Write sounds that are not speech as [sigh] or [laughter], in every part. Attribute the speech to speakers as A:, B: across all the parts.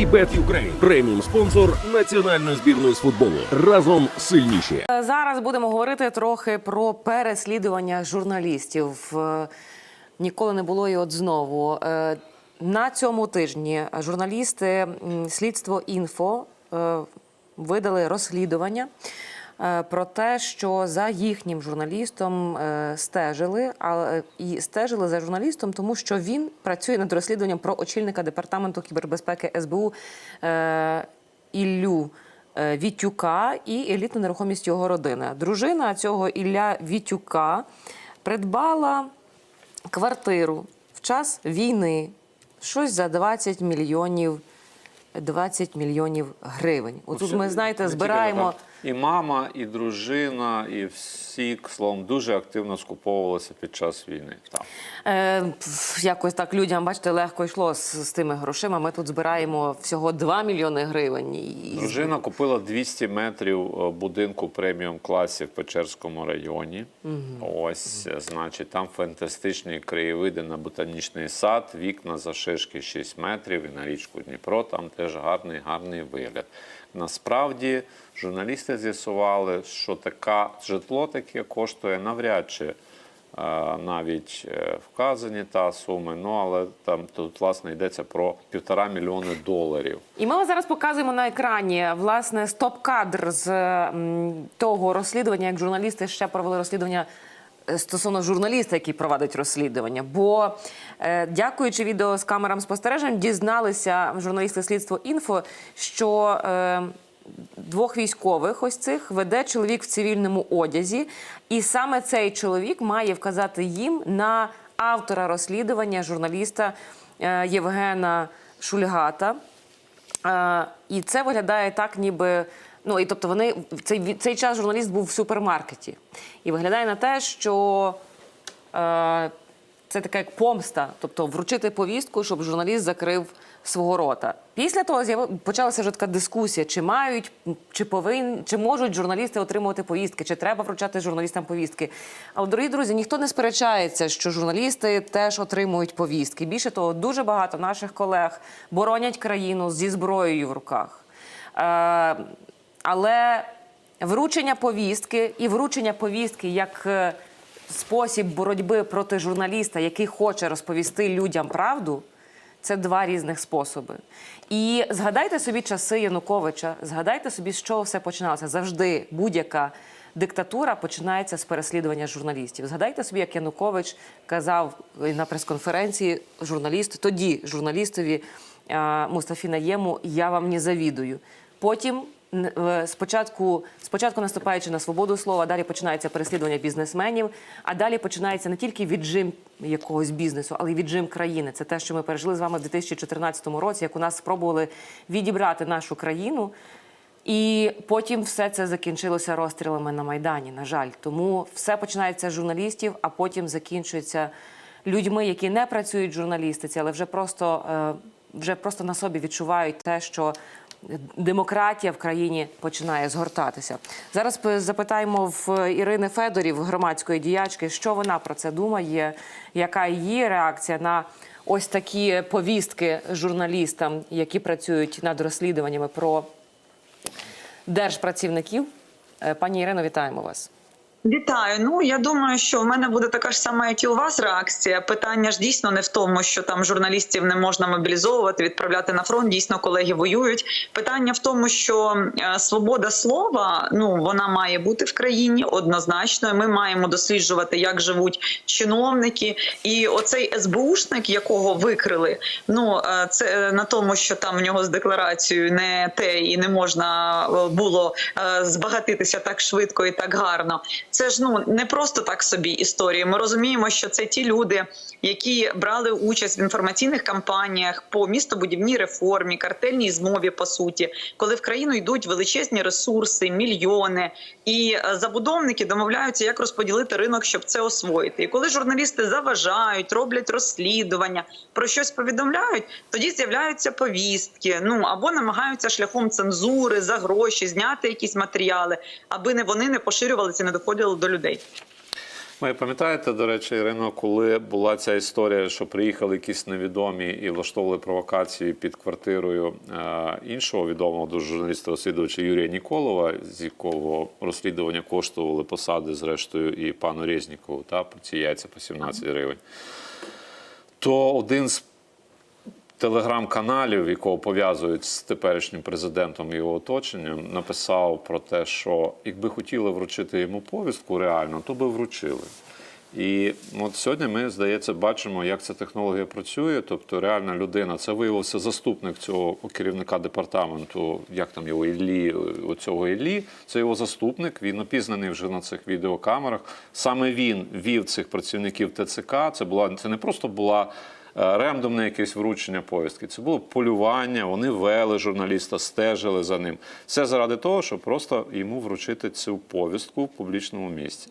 A: Вібет Юкрейн преміум спонсор національної збірної з футболу. Разом сильніші.
B: Е, Зараз будемо говорити трохи про переслідування журналістів. Е, Ніколи не було і от знову. Е, На цьому тижні журналісти слідство інфо видали розслідування про те, що за їхнім журналістом е, стежили, але і стежили за журналістом, тому що він працює над розслідуванням про очільника департаменту кібербезпеки СБУ е, Іллю. е, Вітюка і елітну нерухомість його родини. Дружина цього Ілля Вітюка придбала квартиру в час війни щось за 20 мільйонів. 20 мільйонів гривень. Отут ми знаєте, збираємо.
C: І мама, і дружина, і всі словом дуже активно скуповувалися під час війни. Так.
B: Е, якось так людям, бачите, легко йшло з, з тими грошима. Ми тут збираємо всього 2 мільйони гривень. І,
C: Дружина купила 200 метрів е, будинку преміум класі в Печерському районі. Ось, е, значить, там фантастичні краєвиди на ботанічний сад, вікна за шишки 6 метрів і на річку Дніпро. Там теж гарний, гарний вигляд. Насправді журналісти з'ясували, що така житло таке коштує навряд чи. е, Навіть е, вказані та суми, ну але там тут власне йдеться про півтора мільйони доларів.
B: І ми зараз показуємо на екрані власне стоп-кадр з того розслідування, як журналісти ще провели розслідування стосовно журналіста, який провадить розслідування. Бо, е, дякуючи відео з камерам спостережень, дізналися журналісти слідство інфо, що. Е, Двох військових ось цих веде чоловік в цивільному одязі, і саме цей чоловік має вказати їм на автора розслідування журналіста е, Євгена Шульгата. Е, І це виглядає так, ніби. Ну і тобто вони в цей цей час журналіст був в супермаркеті. І виглядає на те, що е, це така як помста, тобто вручити повістку, щоб журналіст закрив свого рота. Після того почалася вже така дискусія: чи мають, чи повинні, чи можуть журналісти отримувати повістки, чи треба вручати журналістам повістки. Але, дорогі друзі, ніхто не сперечається, що журналісти теж отримують повістки. Більше того, дуже багато наших колег боронять країну зі зброєю в руках. Е, але вручення повістки і вручення повістки як е, спосіб боротьби проти журналіста, який хоче розповісти людям правду. Це два різних способи. І згадайте собі часи Януковича, згадайте собі, з чого все починалося. Завжди будь-яка диктатура починається з переслідування журналістів. Згадайте собі, як Янукович казав на прес-конференції журналісту, тоді журналістові е, Мустафі Наєму Я вам не завідую. Потім спочатку, спочатку наступаючи на свободу слова, далі починається переслідування бізнесменів, а далі починається не тільки віджим якогось бізнесу, але й віджим країни. Це те, що ми пережили з вами в 2014 році, як у нас спробували відібрати нашу країну. І потім все це закінчилося розстрілами на Майдані. На жаль, тому все починається з журналістів, а потім закінчується людьми, які не працюють в журналістиці, але вже просто, е, вже просто на собі відчувають те, що демократія в країні починає згортатися. Зараз запитаємо в Ірини Федорів, громадської діячки, що вона про це думає, яка її реакція на ось такі повістки журналістам, які працюють над розслідуваннями про держпрацівників. Е, Пані Ірино, вітаємо вас.
D: Вітаю. Ну я думаю, що в мене буде така ж сама, як і у вас реакція. Питання ж дійсно не в тому, що там журналістів не можна мобілізовувати, відправляти на фронт. Дійсно, колеги воюють. Питання в тому, що е, свобода слова ну вона має бути в країні однозначно. Ми маємо досліджувати, як живуть чиновники, і оцей СБУшник, якого викрили. Ну е, це е, на тому, що там в нього з декларацією не те і не можна було збагатитися так швидко і так гарно. Це ж ну не просто так собі історії. Ми розуміємо, що це ті люди, які брали участь в інформаційних кампаніях по містобудівній реформі, картельній змові, по суті, коли в країну йдуть величезні ресурси, мільйони, і е, забудовники домовляються, як розподілити ринок, щоб це освоїти. І коли журналісти заважають, роблять розслідування, про щось повідомляють, тоді з'являються повістки. Ну або намагаються шляхом цензури за гроші зняти якісь матеріали, аби не вони не поширювалися, не доходили до людей.
C: Ви пам'ятаєте, до речі, Ірино, коли була ця історія, що приїхали якісь невідомі і влаштовували провокації під квартирою е, іншого відомого дуже журналіста розслідувача Юрія Ніколова, з якого розслідування коштували посади, зрештою, і пану Резнікову, та по ці яйця по 17 гривень. То один з телеграм-каналів, якого пов'язують з теперішнім президентом і його оточенням, написав про те, що якби хотіли вручити йому повістку реально, то би вручили. І от сьогодні ми, здається, бачимо, як ця технологія працює. Тобто, реальна людина, це виявився заступник цього керівника департаменту, як там його Іллі, оцього Іллі, це його заступник. Він опізнаний вже на цих відеокамерах. Саме він вів цих працівників ТЦК. Це була це не просто була. Е, Рендомне якесь вручення повістки. Це було полювання, вони вели журналіста, стежили за ним. Все заради того, щоб просто йому вручити цю повістку в публічному місці.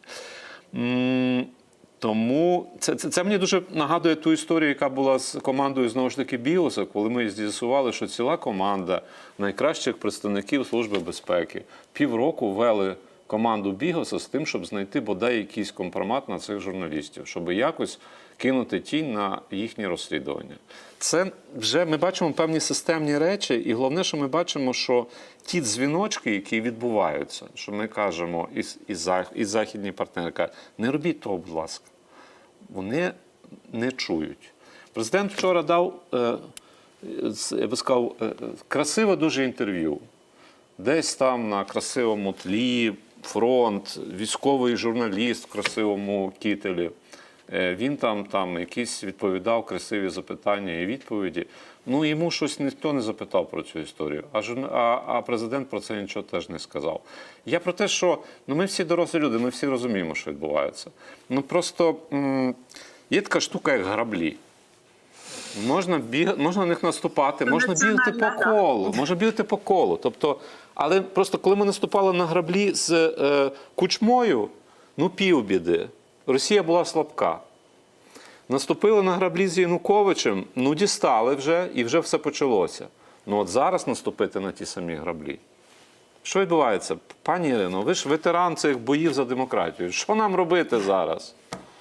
C: Тому це, це, це мені дуже нагадує ту історію, яка була з командою знову ж таки Біоса, коли ми з'ясували, що ціла команда найкращих представників Служби безпеки півроку вели команду Бігоса з тим, щоб знайти бодай якийсь компромат на цих журналістів, щоб якось кинути тінь на їхнє розслідування. Це вже ми бачимо певні системні речі, і головне, що ми бачимо, що ті дзвіночки, які відбуваються, що ми кажемо, і, і, зах- і західні партнери кажуть, не робіть того, будь ласка. Вони не чують. Президент вчора дав, е, я би сказав, е, е, красиве дуже інтерв'ю. Десь там на красивому тлі, фронт, військовий журналіст в красивому кітелі. Е, Він там, там якісь відповідав красиві запитання і відповіді. Ну йому щось ніхто не запитав про цю історію. А, а, а президент про це нічого теж не сказав. Я про те, що ну, ми всі дорослі люди, ми всі розуміємо, що відбувається. Ну просто м- є така штука, як граблі. Можна біг... можна на них наступати, можна бігати по колу, можна бігати по колу. Тобто, але просто коли ми наступали на граблі з е, кучмою, ну півбіди. Росія була слабка. Наступили на граблі з Януковичем, ну дістали вже, і вже все почалося. Ну от зараз наступити на ті самі граблі. Що відбувається? Пані Ірино, ви ж ветеран цих боїв за демократію. Що нам робити зараз?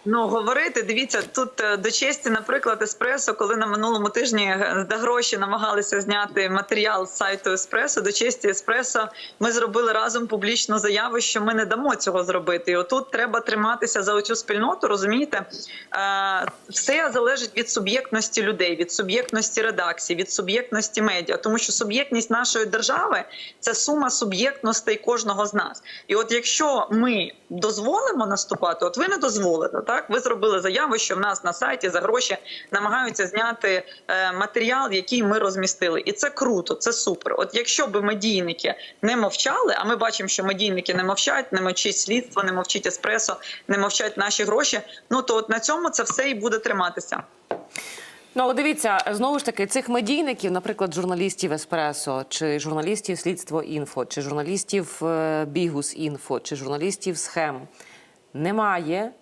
D: Ну говорити, дивіться, тут е, до честі, наприклад, еспресо, коли на минулому тижні е, за гроші намагалися зняти матеріал з сайту Еспресо, до честі Еспресо, ми зробили разом публічну заяву, що ми не дамо цього зробити. І отут треба триматися за оцю спільноту. Розумієте, Е, все залежить від суб'єктності людей, від суб'єктності редакції, від суб'єктності медіа, тому що суб'єктність нашої держави це сума суб'єктностей кожного з нас. І от якщо ми дозволимо наступати, от ви не дозволите, так ви зробили заяву, що в нас на сайті за гроші намагаються зняти е, матеріал, який ми розмістили, і це круто, це супер. От якщо би медійники не мовчали, а ми бачимо, що медійники не мовчать, не мовчить слідство, не мовчить еспресо, не мовчать наші гроші. Ну то от на цьому це все і буде триматися.
B: Ну, але дивіться, знову ж таки, цих медійників, наприклад, журналістів Еспресо, чи журналістів Слідство інфо, чи журналістів е, Бігус інфо, чи журналістів Схем немає.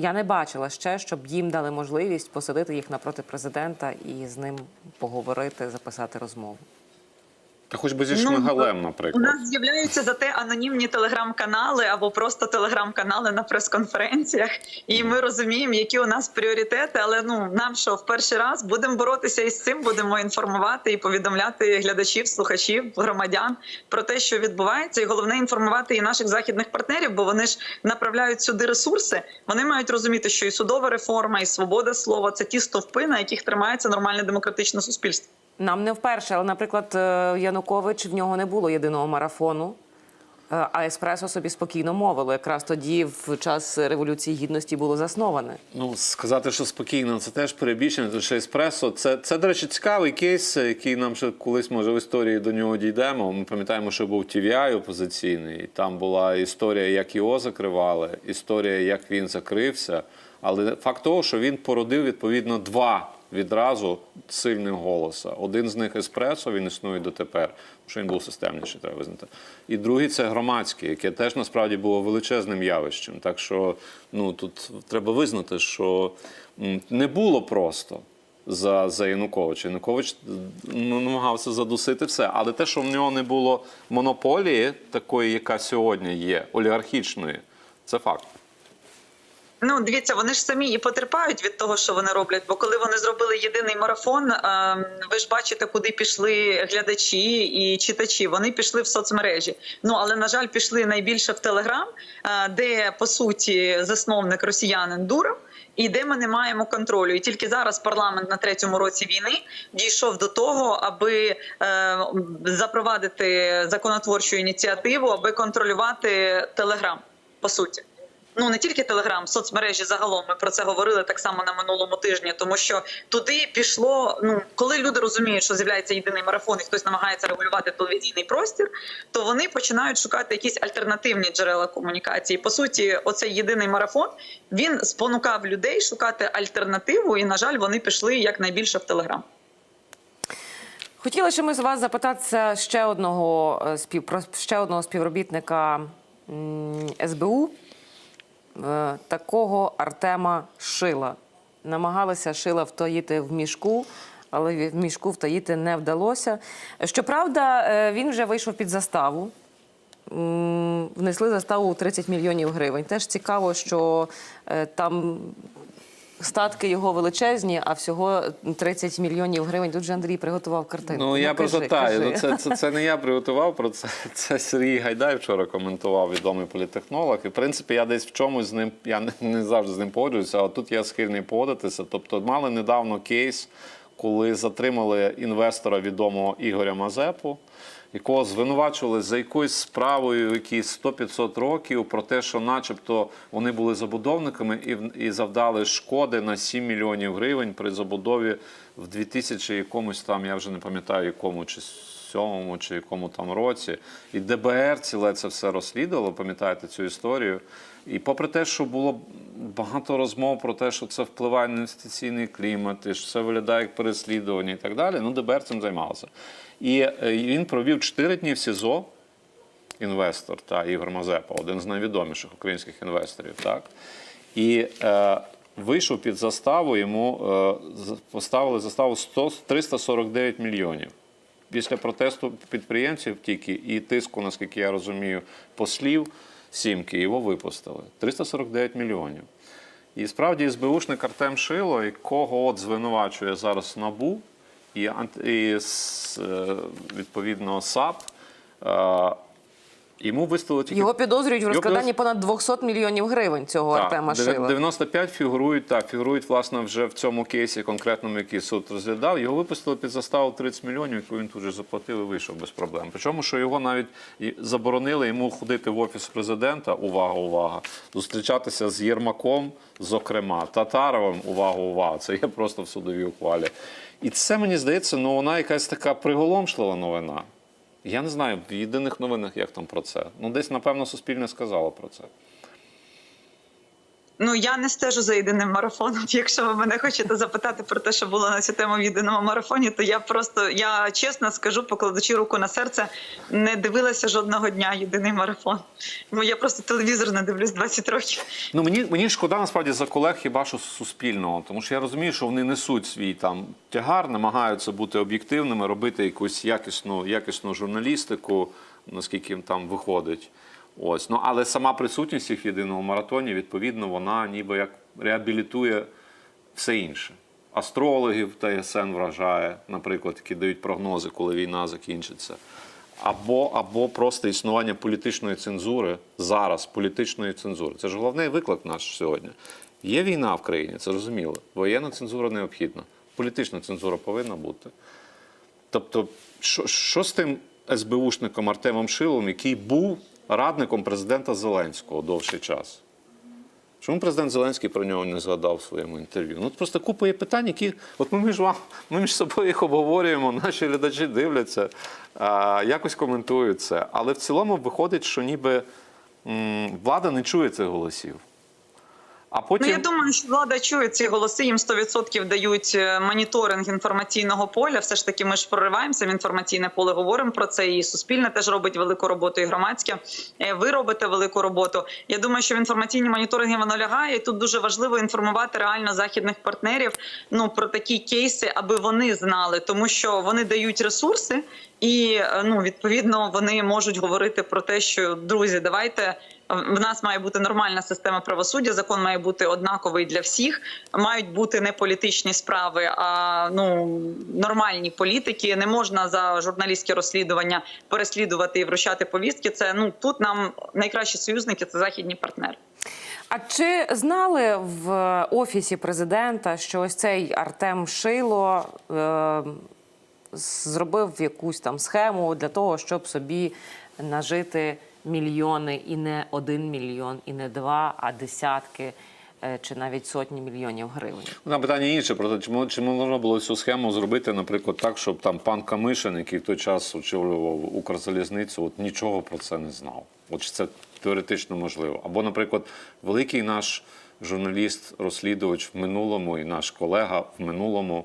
B: Я не бачила ще, щоб їм дали можливість посадити їх напроти президента і з ним поговорити, записати розмову.
C: Та хоч би зі
D: Ну,
C: Шмигалем,
D: У нас з'являються зате анонімні телеграм-канали або просто телеграм-канали на прес-конференціях, і ми розуміємо, які у нас пріоритети. Але ну нам що в перший раз будемо боротися із цим, будемо інформувати і повідомляти глядачів, слухачів, громадян про те, що відбувається, і головне інформувати і наших західних партнерів, бо вони ж направляють сюди ресурси. Вони мають розуміти, що і судова реформа, і свобода слова це ті стовпи, на яких тримається нормальне демократичне суспільство.
B: Нам не вперше, але, наприклад, е, Янукович в нього не було єдиного марафону. е, А еспресо собі спокійно мовило. Якраз тоді, в час революції гідності, було засноване.
C: Ну, сказати, що спокійно, це теж перебільшення, тому що еспресо. Це, це, до речі, цікавий кейс, який нам ще колись, може, в історії до нього дійдемо. Ми пам'ятаємо, що був TVI опозиційний, там була історія, як його закривали, історія, як він закрився. Але факт того, що він породив відповідно два відразу сильних голоса. Один з них еспресо, він існує дотепер, що він був системніший, треба визнати. І другий це громадський, яке теж насправді було величезним явищем. Так що ну, тут треба визнати, що не було просто. За, за Януковича. Янукович ну, намагався задусити все. Але те, що в нього не було монополії, такої, яка сьогодні є, олігархічної, це факт.
D: Ну, дивіться, вони ж самі і потерпають від того, що вони роблять. Бо коли вони зробили єдиний марафон, ем, ви ж бачите, куди пішли глядачі і читачі. Вони пішли в соцмережі. Ну але на жаль, пішли найбільше в Телеграм, е, де по суті засновник росіянин Дуров. І де ми не маємо контролю, і тільки зараз парламент на третьому році війни дійшов до того, аби е, запровадити законотворчу ініціативу, аби контролювати Телеграм по суті. Ну не тільки Телеграм, соцмережі загалом. Ми про це говорили так само на минулому тижні, тому що туди пішло. Ну коли люди розуміють, що з'являється єдиний марафон, і хтось намагається регулювати телевізійний простір, то вони починають шукати якісь альтернативні джерела комунікації. По суті, оцей єдиний марафон він спонукав людей шукати альтернативу, і на жаль, вони пішли якнайбільше в Телеграм.
B: Хотіла ще ми з вас запитатися ще одного е, спів ще одного співробітника СБУ, такого Артема Шила. Намагалися Шила втаїти в мішку, але в мішку втаїти не вдалося. Щоправда, е, він вже вийшов під заставу. Внесли заставу у 30 мільйонів гривень. Теж цікаво, що е, там статки його величезні, а всього 30 мільйонів гривень. Тут же Андрій приготував картину.
C: Ну, я
B: кажи,
C: пожитаю.
B: кажи.
C: Ну, це, це, це не я приготував про це. [laughs] Це Сергій Гайдай вчора коментував, відомий політехнолог. І в принципі, я десь в чомусь з ним, я не, не завжди з ним погоджуюся, але тут я схильний погодитися. Тобто, мали недавно кейс, коли затримали інвестора відомого Ігоря Мазепу. Якого звинувачували за якоюсь справою, якісь 100-500 років, про те, що, начебто, вони були забудовниками і, і завдали шкоди на 7 мільйонів гривень при забудові в 2000 якомусь там, я вже не пам'ятаю, якому чи сьомому, чи якому там році. І ДБР ціле це все розслідувало, пам'ятаєте цю історію. І попри те, що було багато розмов про те, що це впливає на інвестиційний клімат, і що це виглядає як переслідування і так далі, ну ДБР цим займалося. І е, він провів 4 дні в СІЗО, інвестор та Ігор Мазепа, один з найвідоміших українських інвесторів. Так? І е, вийшов під заставу, йому е, поставили заставу 100, 349 мільйонів. Після протесту підприємців тільки і тиску, наскільки я розумію, послів сімки його випустили. 349 мільйонів. І справді СБУшник Артем Шило, якого от звинувачує зараз НАБУ і, і е, відповідно САП, е, йому виставили тільки
B: Його підозрюють в розкраданні понад 200 мільйонів гривень цього
C: так,
B: Артема Шила.
C: 95 фігурують так, фігурують власне вже в цьому кейсі конкретному, який суд розглядав. Його випустили під заставу 30 мільйонів, яку він тут же заплатив і вийшов без проблем. Причому, що його навіть заборонили йому ходити в офіс президента. Увага, увага, зустрічатися з Єрмаком, зокрема, Татаровим. Увага, увага. Це є просто в судовій ухвалі. І це мені здається, ну вона якась така приголомшлива новина. Я не знаю в єдиних новинах, як там про це. Ну, десь, напевно, суспільне сказало про це.
D: Ну я не стежу за єдиним марафоном. [laughs] Якщо ви мене хочете запитати про те, що було на цю тему в єдиному марафоні, то я просто я чесно скажу, покладучи руку на серце, не дивилася жодного дня єдиний марафон. Бо я просто телевізор не дивлюсь 20 років.
C: Ну мені мені шкода насправді за колег хіба що суспільного, тому що я розумію, що вони несуть свій там тягар, намагаються бути об'єктивними, робити якусь якісну, якісну журналістику, наскільки їм там виходить. Ось ну але сама присутність їх в єдиному маратоні, відповідно, вона ніби як реабілітує все інше. Астрологів ТСН вражає, наприклад, які дають прогнози, коли війна закінчиться. Або, або просто існування політичної цензури зараз, політичної цензури. Це ж головний виклик наш сьогодні. Є війна в країні, це зрозуміло. Воєнна цензура необхідна. Політична цензура повинна бути. Тобто, що, що з тим СБУшником Артемом Шилом, який був радником президента Зеленського довший час? Чому президент Зеленський про нього не згадав в своєму інтерв'ю? Ну, просто купа є питань, які от ми між вам, ми між собою їх обговорюємо, наші глядачі дивляться, якось коментують це. Але в цілому виходить, що ніби влада не чує цих голосів. А потім
D: Ну я думаю, що влада чує ці голоси. Їм 100% дають е, моніторинг інформаційного поля. Все ж таки, ми ж прориваємося в інформаційне поле. Говоримо про це. І суспільне теж робить велику роботу, і громадське. Е, Ви робите велику роботу. Я думаю, що в інформаційні моніторинги воно лягає. І тут дуже важливо інформувати реально західних партнерів. Ну про такі кейси, аби вони знали, тому що вони дають ресурси. І е, ну відповідно вони можуть говорити про те, що друзі, давайте в нас має бути нормальна система правосуддя. Закон має бути однаковий для всіх. Мають бути не політичні справи, а ну нормальні політики. Не можна за журналістське розслідування переслідувати і вручати повістки. Це ну тут нам найкращі союзники це західні партнери.
B: А чи знали в офісі президента, що ось цей Артем Шило е, зробив якусь там схему для того, щоб собі нажити мільйони і не один мільйон, і не два, а десятки е, чи навіть сотні мільйонів гривень?
C: На питання інше про те, чи мо- чи можна було цю схему зробити, наприклад, так, щоб там пан Камишин, який в той час очолював Укрзалізницю, от нічого про це не знав. От чи це теоретично можливо. Або, наприклад, великий наш журналіст, розслідувач в минулому і наш колега в минулому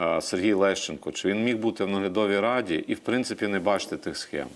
C: е, Сергій Лещенко, чи він міг бути в наглядовій раді і, в принципі, не бачити тих схем?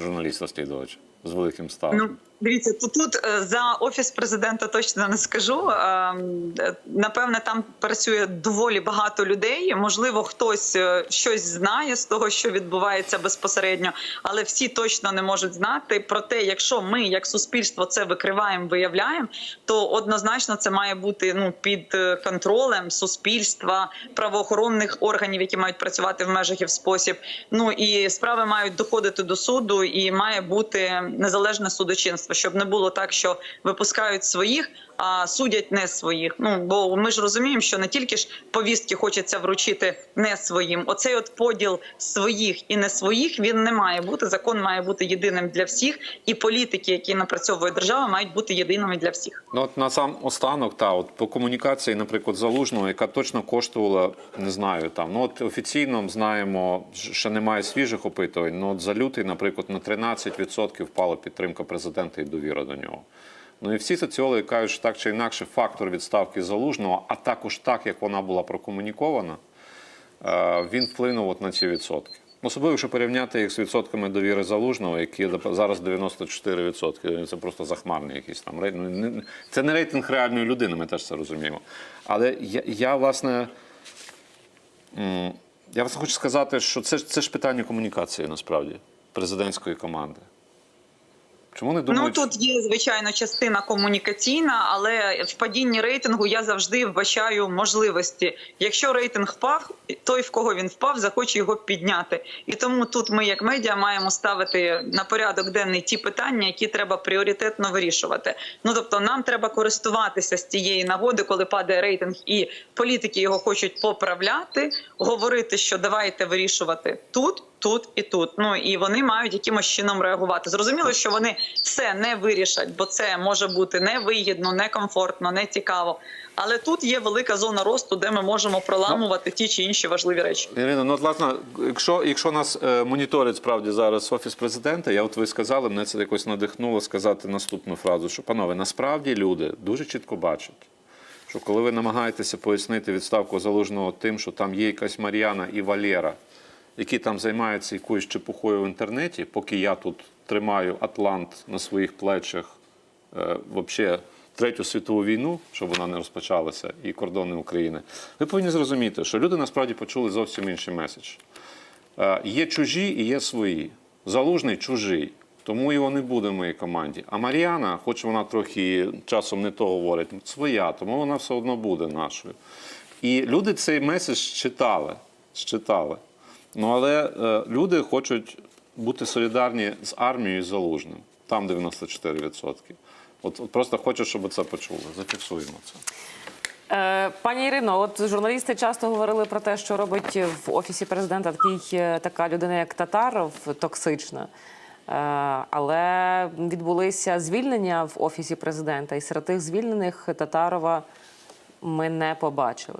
C: Журналіст-розслідувач з великим стажем.
D: Ну дивіться, тут, тут е, за офіс президента точно не скажу. Ем, е, Напевне, там працює доволі багато людей. Можливо, хтось е, щось знає з того, що відбувається безпосередньо, але всі точно не можуть знати. Проте, якщо ми, як суспільство, це викриваємо, виявляємо, то однозначно це має бути ну під контролем суспільства, правоохоронних органів, які мають працювати в межах і в спосіб. Ну і справи мають доходити до суду, і має бути незалежне судочинство, щоб не було так, що випускають своїх, а судять не своїх. Ну бо ми ж розуміємо, що не тільки ж повістки хочеться вручити не своїм. Оцей от поділ своїх і не своїх він не має бути. Закон має бути єдиним для всіх, і політики, які напрацьовує держава, мають бути єдиними для всіх.
C: Ну, от на сам останок, та от по комунікації, наприклад, залужного, яка точно коштувала, не знаю, там ну от офіційно знаємо, що немає свіжих опитувань. Ну от за лютий, наприклад, на 13% впала підтримка президента і довіра до нього. Ну і всі соціологи кажуть, що так чи інакше фактор відставки залужного, а також так, як вона була прокомунікована, е, він вплинув от на ці відсотки. Особливо, якщо порівняти їх з відсотками довіри залужного, які зараз 94%. Це просто захмарний якийсь там рейтинг. Ну, Це не рейтинг реальної людини, ми теж це розуміємо. Але я, я власне. Я власне хочу сказати, що це, це ж питання комунікації насправді президентської команди. Чому не думають?
D: Ну тут є звичайно частина комунікаційна, але в падінні рейтингу я завжди вбачаю можливості. Якщо рейтинг впав, той в кого він впав, захоче його підняти. І тому тут ми, як медіа, маємо ставити на порядок денний ті питання, які треба пріоритетно вирішувати. Ну тобто, нам треба користуватися з цієї нагоди, коли падає рейтинг, і політики його хочуть поправляти, говорити, що давайте вирішувати тут. Тут і тут. Ну і вони мають якимось чином реагувати. Зрозуміло, що вони все не вирішать, бо це може бути невигідно, некомфортно, не цікаво. Але тут є велика зона росту, де ми можемо проламувати ті чи інші важливі речі.
C: Ірина, ну власне, якщо, якщо нас е, моніторить справді зараз офіс президента, я от ви сказали, мене це якось надихнуло сказати наступну фразу: що панове, насправді люди дуже чітко бачать, що коли ви намагаєтеся пояснити відставку залужного тим, що там є якась Мар'яна і Валєра, які там займаються якоюсь чепухою в інтернеті, поки я тут тримаю Атлант на своїх плечах, е, вообще Третю світову війну, щоб вона не розпочалася, і кордони України, ви повинні зрозуміти, що люди насправді почули зовсім інший меседж. Е, Є чужі і є свої. Залужний чужий, тому його не буде в моїй команді. А Мар'яна, хоч вона трохи часом не то говорить, своя, тому вона все одно буде нашою. І люди цей меседж читали. читали. Ну але е, люди хочуть бути солідарні з армією і залужним. Там 94%. От, от просто хочу, щоб це почули. Зафіксуємо це.
B: Е, Пані Ірино, от журналісти часто говорили про те, що робить в офісі президента такий, е, така людина, як Татаров, токсична. Е, Але відбулися звільнення в офісі президента, і серед тих звільнених Татарова ми не побачили.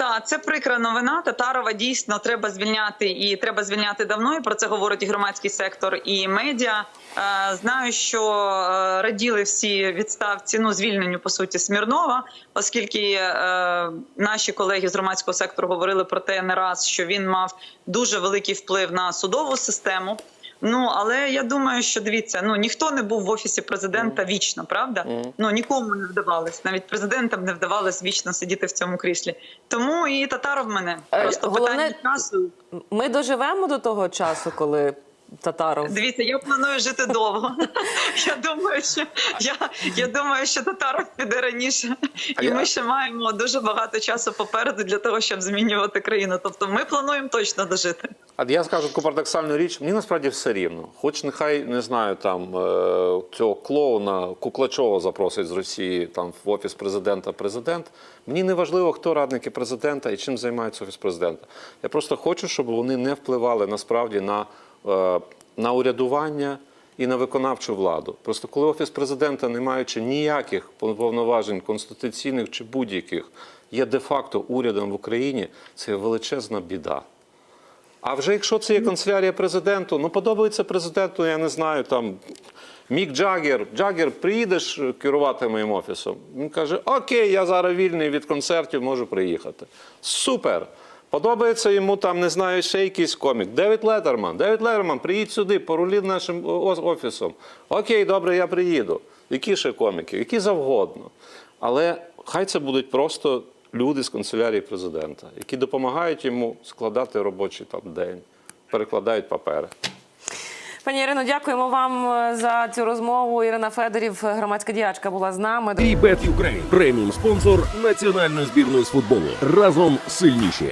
D: Так, це прикра новина. Татарова дійсно треба звільняти і треба звільняти давно. І про це говорить і громадський сектор і медіа. Е, Знаю, що е, раділи всі відставці, ну звільненню по суті Смірнова, оскільки е, наші колеги з громадського сектору говорили про те не раз, що він мав дуже великий вплив на судову систему. Ну але я думаю, що дивіться, ну ніхто не був в офісі президента вічно, правда? Ну нікому не вдавалось, навіть президентам не вдавалось вічно сидіти в цьому кріслі. Тому і Татаров мене
B: Е,
D: просто
B: головне-
D: питання часу.
B: Ми доживемо до того часу, коли Татаров.
D: Дивіться, я планую жити довго. [laughs] Я думаю, що я, я думаю, що Татаров піде раніше, і ми ще маємо дуже багато часу попереду для того, щоб змінювати країну. Тобто, ми плануємо точно дожити.
C: А я скажу таку парадоксальну річ, мені насправді все рівно. Хоч нехай не знаю, там е, цього клоуна Куклачова запросить з Росії там в офіс президента президент. Мені не важливо, хто радники президента і чим займається офіс президента. Я просто хочу, щоб вони не впливали насправді на, на урядування. І на виконавчу владу. Просто коли офіс президента, не маючи ніяких повноважень конституційних чи будь-яких, є де-факто урядом в Україні, це величезна біда. А вже якщо це є канцелярія президенту, ну подобається президенту, я не знаю, там Мік Джаггер, Джаггер, приїдеш керувати моїм офісом? Він каже: Окей, я зараз вільний від концертів, можу приїхати. Супер! Подобається йому там, не знаю, ще якийсь комік. Девід Ледерман. Девід Ледерман, приїдь сюди, порулі нашим офісом. Окей, добре, я приїду. Які ще коміки? Які завгодно. Але хай це будуть просто люди з канцелярії президента, які допомагають йому складати робочий там день, перекладають папери.
B: Пані Ірино, дякуємо вам е, за цю розмову. Ірина Федорів, громадська діячка, була з нами.
A: І Bet Ukraine – преміум спонсор національної збірної з футболу. Разом сильніші.